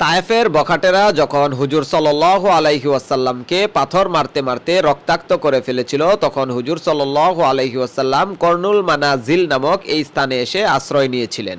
তায়েফের বখাটেরা যখন হুজুর সাল্লাহ আলাইহি ওয়াসাল্লামকে পাথর মারতে মারতে রক্তাক্ত করে ফেলেছিল, তখন হুজুর সাল্লাহ আলাইহি ওয়াসাল্লাম কর্নুল মানাজিল নামক এই স্থানে এসে আশ্রয় নিয়েছিলেন।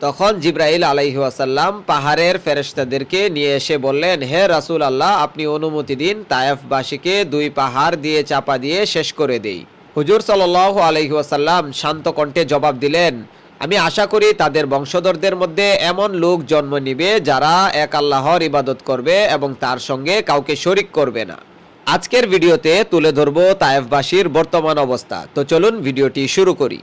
তখন জিব্রাইল আলাইহি ওয়াসাল্লাম পাহাড়ের ফেরেশতাদেরকে নিয়ে এসে বললেন, হে রাসূল আল্লাহ, আপনি অনুমতি দিন, তায়েফবাসীকে দুই পাহাড় দিয়ে চাপা দিয়ে শেষ করে দেই। হুজুর সাল্লাহ আলাইহি ওয়াসাল্লাম শান্ত কণ্ঠে জবাব দিলেন আমি আশা করি তাদের বংশধরদের মধ্যে এমন লোক জন্ম নিবে যারা এক আল্লাহর ইবাদত করবে এবং তার সঙ্গে কাউকে শরিক করবে না। আজকের ভিডিওতে তুলে ধরব তায়েফবাসীর বর্তমান অবস্থা। তো চলুন ভিডিওটি শুরু করি।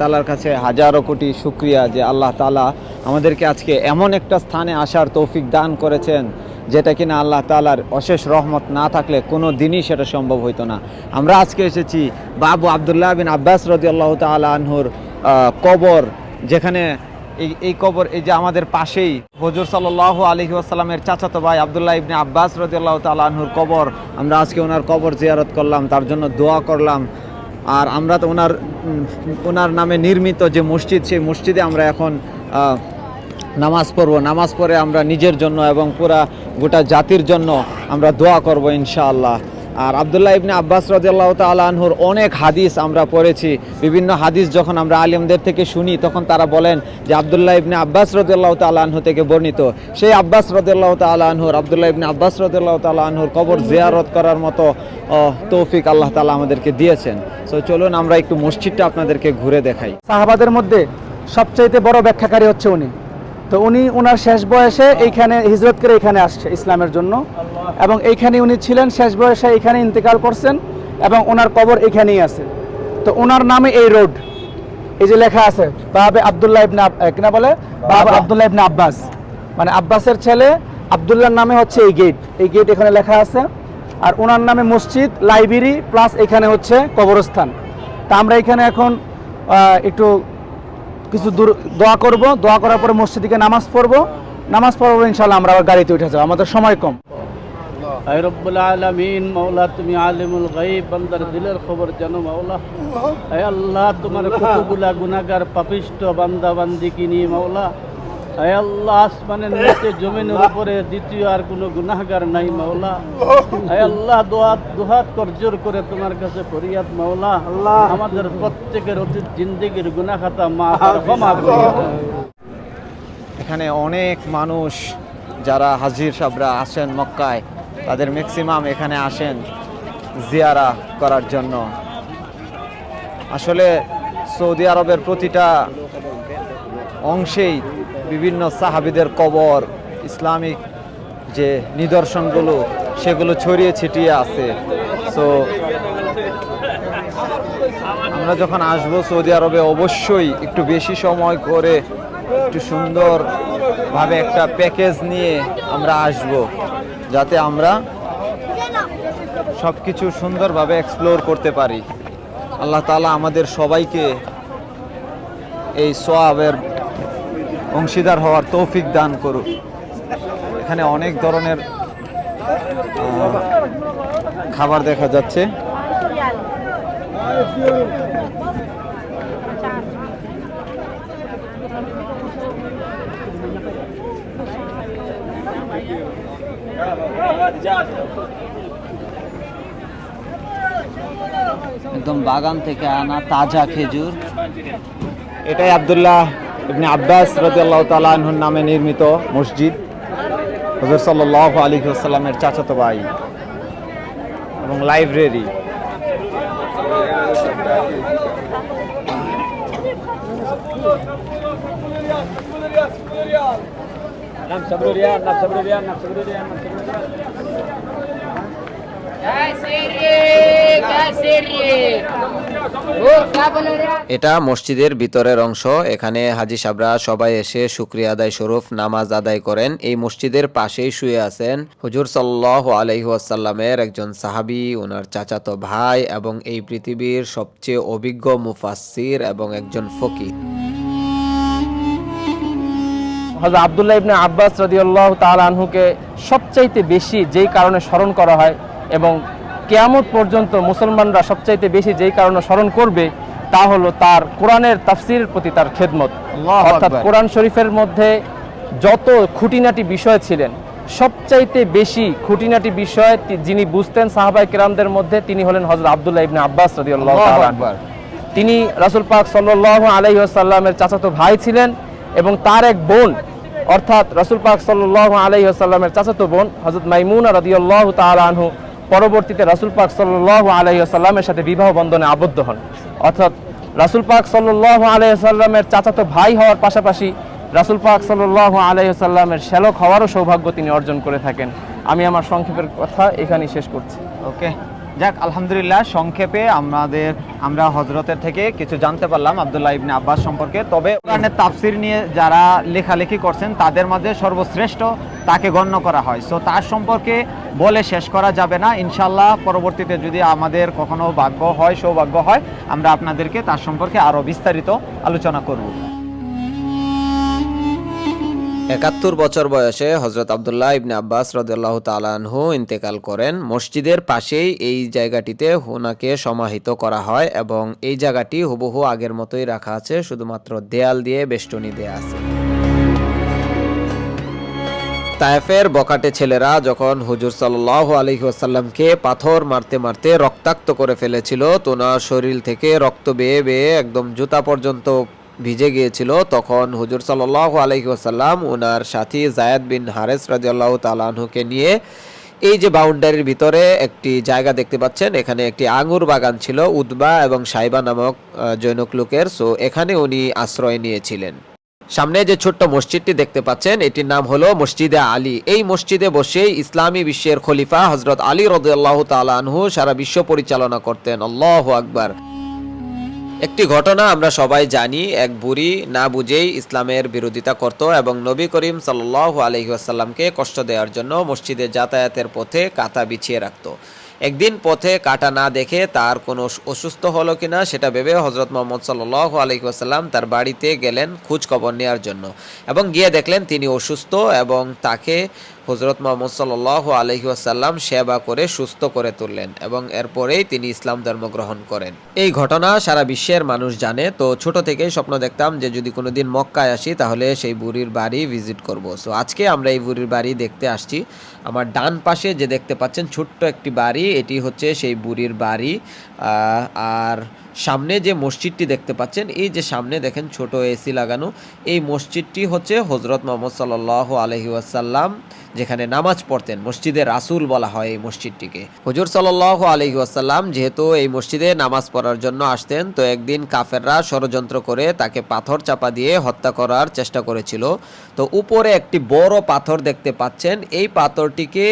তালার কাছে হাজারো কোটি শুক্রিয়া যে আল্লাহ তালা আমাদেরকে আজকে এমন একটা স্থানে আসার তৌফিক দান করেছেন, যেটা কিনা আল্লাহ তালার অশেষ রহমত না থাকলে কোনো দিনই সেটা সম্ভব হইতো না। আমরা আজকে এসেছি বাবু আবদুল্লাহ বিন আব্বাস রদি আল্লাহ তালা আনহুর কবর, যেখানে এই এই কবর এই যে আমাদের পাশেই হজুর সাল্লাহ আলহি আসাল্লামের চাচাতো ভাই আবদুল্লাহ ইবনে আব্বাস রদি আল্লাহ তালা আনহুর কবর। আমরা আজকে ওনার কবর জিয়ারত করলাম, তার জন্য দোয়া করলাম। আর আমরা তো ওনার ওনার নামে নির্মিত যে মসজিদ, সেই মসজিদে আমরা এখন নামাজ পড়ব। নামাজ পড়ে আমরা নিজের জন্য এবং পুরা গোটা জাতির জন্য আমরা দোয়া করব ইনশাআল্লাহ। আর আবদুল্লাহ ইবনে আব্বাস রদিয়াল্লাহ তালাহুর অনেক হাদিস আমরা পড়েছি। বিভিন্ন হাদিস যখন আমরা আলিমদের থেকে শুনি, তখন তারা বলেন যে আবদুল্লাহ ইবনে আব্বাস রদিয়াল্লাহ তালাহু থেকে বর্ণিত। সেই আব্বাস রদিয়াল্লাহ তালাহুর আবদুল্লাহ ইবনে আব্বাস রদিয়াল্লাহ তালাহুর কবর জিয়ারত করার মতো তৌফিক আল্লাহ তালা আমাদেরকে দিয়েছেন। তো চলুন আমরা একটু মসজিদটা আপনাদেরকে ঘুরে দেখাই। সাহাবাদের মধ্যে সবচাইতে বড় ব্যাখ্যাকারী হচ্ছে উনি। তো উনি ওনার শেষ বয়সে এইখানে হিজরত করে এখানে আসছে ইসলামের জন্য। এবং এইখানে উনি ছিলেন শেষ বয়সে এখানে ইন্তেকাল করছেন এবং ওনার কবর এখানেই আছে। তো ওনার নামে এই রোড। এই যে লেখা আছে বাবে আবদুল্লাহ ইবনে কিনা বলে? বাবা আবদুল্লাহ ইবনে আব্বাস। মানে আব্বাসের ছেলে আবদুল্লাহর নামে হচ্ছে এই গেট। এই গেট এখানে লেখা আছে। আর ওনার নামে মসজিদ লাইব্রেরি প্লাস এখানে হচ্ছে কবরস্থান। তা আমরা এখানে এখন একটু কিছু দূর দোয়া করব দোয়া করার পরে মসজিদে নামাজ পড়ব। নামাজ পড়ার পরে ইনশাল্লাহ আমরা আবার গাড়িতে উঠে যাব আমাদের সময় কম। রব্বুল আলামিন মাওলা তুমি আলিমুল গায়ব বান্দার দিলের খবর জানো মাওলা। আয় আল্লাহ তোমার কতগুলা গুনাহগার পাপিষ্ট বান্দা কিনি নিয়ে মাওলা। আল্লাহ আসমানের নিচে জমিনের উপরে দ্বিতীয় আর কোনো গুনাহগার নাই মাওলা। আয় আল্লাহ দোয়াত দুহাত করজোর করে তোমার কাছে ফরিয়াদ মাওলা। আল্লাহ। আমাদের প্রত্যেকের অতীত জিন্দেগির গুনাহ খাতা মা ক্ষমা এখানে অনেক মানুষ যারা হাজির সাবরা আসেন মক্কায় তাদের ম্যাক্সিমাম এখানে আসেন জিয়ারা করার জন্য। আসলে সৌদি আরবের প্রতিটা অংশেই বিভিন্ন সাহাবিদের কবর, ইসলামিক যে নিদর্শনগুলো, সেগুলো ছড়িয়ে ছিটিয়ে আছে। সো আমরা যখন আসব সৌদি আরবে, অবশ্যই একটু বেশি সময় করে একটু সুন্দর ভাবে একটা প্যাকেজ নিয়ে আমরা আসব, যাতে আমরা সব কিছু সুন্দরভাবে এক্সপ্লোর করতে পারি। আল্লাহ তালা আমাদের সবাইকে এই সোয়াবের অংশীদার হওয়ার তৌফিক দান করুক। এখানে অনেক ধরনের খাবার দেখা যাচ্ছে। একদম বাগান থেকে আনা তাজা খেজুর। এটাই আব্দুল্লাহ ইবনে আব্বাস রাদিয়াল্লাহু তাআলা আনহুর নামে নির্মিত মসজিদ। হযরত সাল্লাল্লাহু আলাইহি ওয়াসাল্লামের চাচাতো ভাই এবং লাইব্রেরি। এটা মসজিদের ভিতরের অংশ। এখানে হাজি সাবরা সবাই এসে শুক্রিয়া আদায় স্বরূপ নামাজ আদায় করেন। এই মসজিদের পাশেই শুয়ে আছেন হুজুর সাল্লাহ আলহিহাসাল্লামের একজন সাহাবি ওনার চাচাতো ভাই এবং এই পৃথিবীর সবচেয়ে অভিজ্ঞ মুফাসির এবং একজন ফকির হযরত আব্দুল্লাহ ইবনে আব্বাস রাদিয়াল্লাহু তাআলা আনহুকে সবচাইতে বেশি যেই কারণে স্মরণ করা হয় এবং কেয়ামত পর্যন্ত মুসলমানরা সবচাইতে বেশি যেই কারণে স্মরণ করবে তা হলো তার কোরআনের তাফসিরের প্রতি তার খেদমত। অর্থাৎ কোরআন শরীফের মধ্যে যত খুঁটিনাটি বিষয় ছিলেন সবচাইতে বেশি খুঁটিনাটি বিষয় যিনি বুঝতেন সাহাবাই কেরামদের মধ্যে তিনি হলেন হযরত আব্দুল্লাহ ইবনে আব্বাস রাদিয়াল্লাহু তাআলা। তিনি রাসূল পাক সাল্লাল্লাহু আলাইহি ওয়াসাল্লামের চাচাতো ভাই ছিলেন এবং তার এক বোন অর্থাৎ রাসূল পাক সাল্লাল্লাহু আলাইহি ওয়াসাল্লামের চাচাতো বোন হযরত মাইমুনা রাদিয়াল্লাহু তাআলা আনহু পরবর্তীতে রাসুল পাক সাল্লাল্লাহু আলাইসাল্লামের সাথে বিবাহ বন্ধনে আবদ্ধ হন। অর্থাৎ রাসুল পাক সাল্লাহ আলাইসাল্লামের চাচাতো ভাই হওয়ার পাশাপাশি রাসুল পাক সাল্লাহ আলাইসাল্লামের শ্যালক হওয়ারও সৌভাগ্য তিনি অর্জন করে থাকেন। আমি আমার সংক্ষেপের কথা এখানেই শেষ করছি। ওকে যাক, আলহামদুলিল্লাহ, সংক্ষেপে আমাদের, আমরা হজরতের থেকে কিছু জানতে পারলাম আব্দুল্লাহ ইবনে আব্বাস সম্পর্কে। তবে কোরআনের তাফসির নিয়ে যারা লেখালেখি করছেন, তাদের মধ্যে সর্বশ্রেষ্ঠ তাকে গণ্য করা হয়। সো তার সম্পর্কে বলে শেষ করা যাবে না। ইনশাল্লাহ পরবর্তীতে যদি আমাদের কখনো ভাগ্য হয়, সৌভাগ্য হয়, আমরা আপনাদেরকে তার সম্পর্কে আরও বিস্তারিত আলোচনা করব। একাত্তর বছর বয়সে হজরত আবদুল্লাহ ইবনে আব্বাস রদাল্লাহ তালানহু ইন্তেকাল করেন। মসজিদের পাশেই এই জায়গাটিতে ওনাকে সমাহিত করা হয় এবং এই জায়গাটি হুবহু আগের মতোই রাখা আছে, শুধুমাত্র দেয়াল দিয়ে বেষ্টনী দেয়া আছে। তায়েফের বকাটে ছেলেরা যখন হুজুর সাল্লাহ আলহিহাসাল্লামকে পাথর মারতে মারতে রক্তাক্ত করে ফেলেছিল তোনার শরীর থেকে রক্ত বেয়ে বেয়ে একদম জুতা পর্যন্ত ভিজে গিয়েছিল, তখন হুজুর সাল্লাহ আলহিহাসাল্লাম ওনার সাথী জায়দ বিন হারেস রাজিয়াল্লাহ তালাহুকে নিয়ে এই যে বাউন্ডারির ভিতরে একটি জায়গা দেখতে পাচ্ছেন, এখানে একটি আঙ্গুর বাগান ছিল, উদ্বা এবং সাইবা নামক জৈনক লোকের। সো, এখানে উনি আশ্রয় নিয়েছিলেন। সামনে যে ছোট্ট মসজিদটি দেখতে পাচ্ছেন, এটির নাম হলো মসজিদে আলী। এই মসজিদে বসেই ইসলামী বিশ্বের খলিফা হজরত আলী রদুল্লাহ তালানহু সারা বিশ্ব পরিচালনা করতেন। আল্লাহ আকবার। একটি ঘটনা আমরা সবাই জানি, এক বুড়ি না বুঝেই ইসলামের বিরোধিতা করত এবং নবী করিম সাল্লাহ আলহিহাসাল্লামকে কষ্ট দেওয়ার জন্য মসজিদে যাতায়াতের পথে কাতা বিছিয়ে রাখত। একদিন পথে কাটা না দেখে তার কোনো অসুস্থ হলো কিনা সেটা ভেবে হজরত মোহাম্মদ সাল্লাহ আলহিহাসাল্লাম তার বাড়িতে গেলেন খোঁজ খবর নেওয়ার জন্য এবং গিয়ে দেখলেন তিনি অসুস্থ এবং তাকে হজরত মোহাম্মদ সাল্লাহ আলহিহাসাল্লাম সেবা করে, সুস্থ করে তুললেন এবং এরপরেই তিনি ইসলাম ধর্ম গ্রহণ করেন। এই ঘটনা সারা বিশ্বের মানুষ জানে। তো ছোট থেকেই স্বপ্ন দেখতাম যে যদি কোনোদিন মক্কায় আসি, তাহলে সেই বুড়ির বাড়ি ভিজিট করব। সো আজকে আমরা এই বুড়ির বাড়ি দেখতে আসছি। আমার ডান পাশে যে দেখতে পাচ্ছেন ছোট্ট একটি বাড়ি, এটি হচ্ছে সেই বুড়ির বাড়ি। আর সামনে যে মসজিদটি দেখতে পাচ্ছেন, এই যে সামনে দেখেন ছোট এসি লাগানো, এই মসজিদটি হচ্ছে হজরত মোহাম্মদ সাল্লাহ আলহি ওয়াসাল্লাম যেখানে নামাজ পড়তেন, মসজিদে রাসুল বলা হয় এই মসজিদটিকে। হুজুর সাল্লাহ আলহি ওয়াসাল্লাম যেহেতু এই মসজিদে নামাজ পড়ার জন্য আসতেন, তো একদিন কাফেররা ষড়যন্ত্র করে তাকে পাথর চাপা দিয়ে হত্যা করার চেষ্টা করেছিল। তো উপরে একটি বড় পাথর দেখতে পাচ্ছেন, এই পাথরটিকে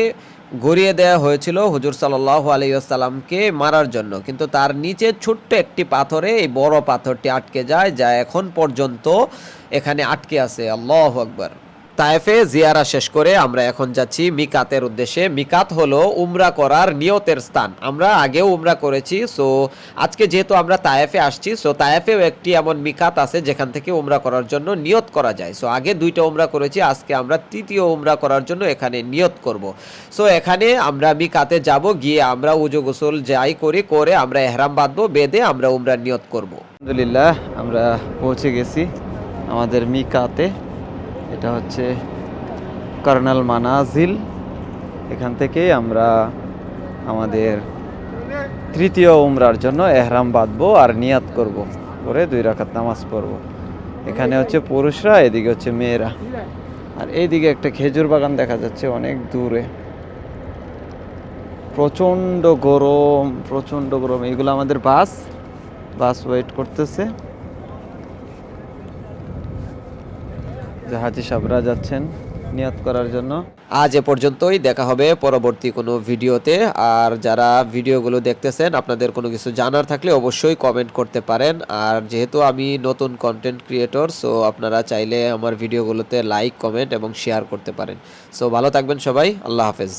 গড়িয়ে দেয়া হয়েছিল হুজুর সাল্লাহ আলিয়াসাল্লামকে মারার জন্য। কিন্তু তার নিচে ছোট্ট একটি পাথরে, এই বড় পাথরটি আটকে যায়, যা এখন পর্যন্ত এখানে আটকে আছে। আল্লাহ আকবার। তায়েফে জিয়ারা শেষ করে আমরা এখন যাচ্ছি মিকাতের উদ্দেশ্যে। মিকাত হলো উমরা করার নিয়তের স্থান। আমরা আগেও উমরা করেছি, সো আজকে যেহেতু আমরা তায়েফে আসছি, সো তায়েফেও একটি এমন মিকাত আছে যেখান থেকে উমরা করার জন্য নিয়ত করা যায়। সো আগে দুইটা উমরা করেছি, আজকে আমরা তৃতীয় উমরা করার জন্য এখানে নিয়ত করব। সো এখানে আমরা মিকাতে যাব, গিয়ে আমরা উজু গোসল যাই করি, করে আমরা এহরাম বাঁধবো, বেঁধে আমরা উমরা নিয়ত করব। আলহামদুলিল্লাহ, আমরা পৌঁছে গেছি আমাদের মিকাতে। এটা হচ্ছে কর্নাল মানাজিল। এখান থেকেই আমরা আমাদের তৃতীয় উমরার জন্য এহরাম বাঁধবো আর নিয়াত করব। করে দুই রাকাত নামাজ পড়ব। এখানে হচ্ছে পুরুষরা, এদিকে হচ্ছে মেয়েরা। আর এইদিকে একটা খেজুর বাগান দেখা যাচ্ছে অনেক দূরে। প্রচণ্ড গরম প্রচণ্ড গরম। এগুলো আমাদের বাস বাস ওয়েট করতেছে। জাহাজি সাবরা যাচ্ছেন নিয়াত করার জন্য। আজ এ পর্যন্তই, দেখা হবে পরবর্তী কোনো ভিডিওতে। আর যারা ভিডিওগুলো দেখতেছেন, আপনাদের কোনো কিছু জানার থাকলে অবশ্যই কমেন্ট করতে পারেন। আর যেহেতু আমি নতুন কন্টেন্ট ক্রিয়েটর সো আপনারা চাইলে আমার ভিডিওগুলোতে লাইক কমেন্ট এবং শেয়ার করতে পারেন। সো ভালো থাকবেন সবাই, আল্লাহ হাফেজ।